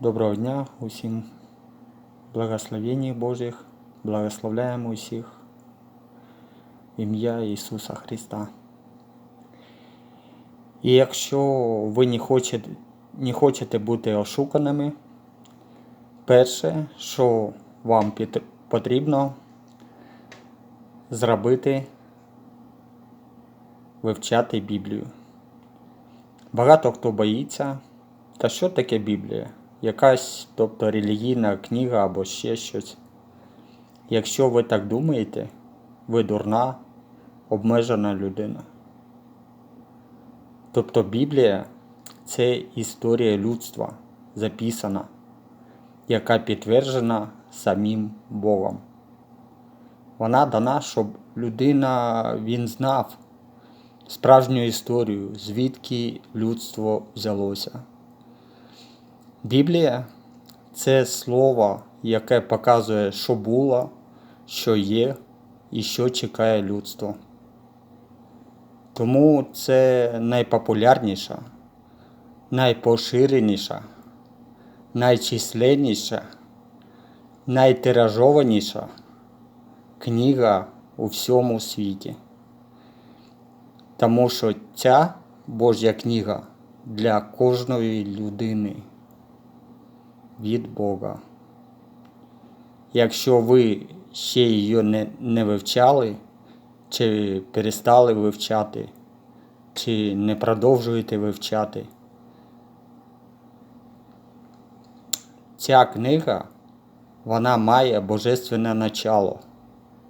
Доброго дня усім благословень Божих, благословляємо усіх ім'я Ісуса Христа. І якщо ви не хочете, не хочете бути ошуканими, перше, що вам потрібно зробити, вивчати Біблію. Багато хто боїться. Та що таке Біблія? Якась, тобто релігійна книга або ще щось. Якщо ви так думаєте, ви дурна, обмежена людина. Тобто Біблія це історія людства, записана, яка підтверджена самим Богом. Вона дана, щоб людина він знав справжню історію, звідки людство взялося. Біблія це слово, яке показує, що було, що є і що чекає людство. Тому це найпопулярніша, найпоширеніша, найчисленніша, найтиражованіша книга у всьому світі. Тому що ця Божа книга для кожної людини від Бога. Якщо ви ще її не, не вивчали, чи перестали вивчати, чи не продовжуєте вивчати, ця книга вона має божественне начало,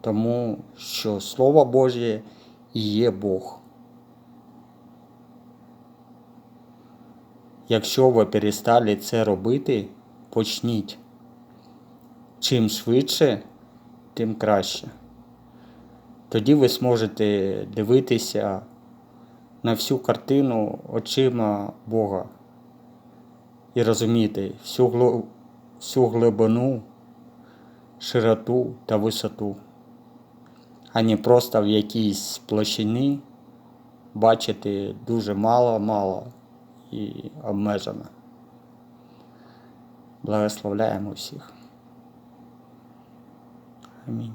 тому що Слово Божє і є Бог. Якщо ви перестали це робити, почніть. Чим швидше, тим краще. Тоді ви зможете дивитися на всю картину очима Бога і розуміти всю, гло- всю глибину, широту та висоту, а не просто в якійсь площині бачити дуже мало-мало і обмежено. Благословляємо всіх. Амінь.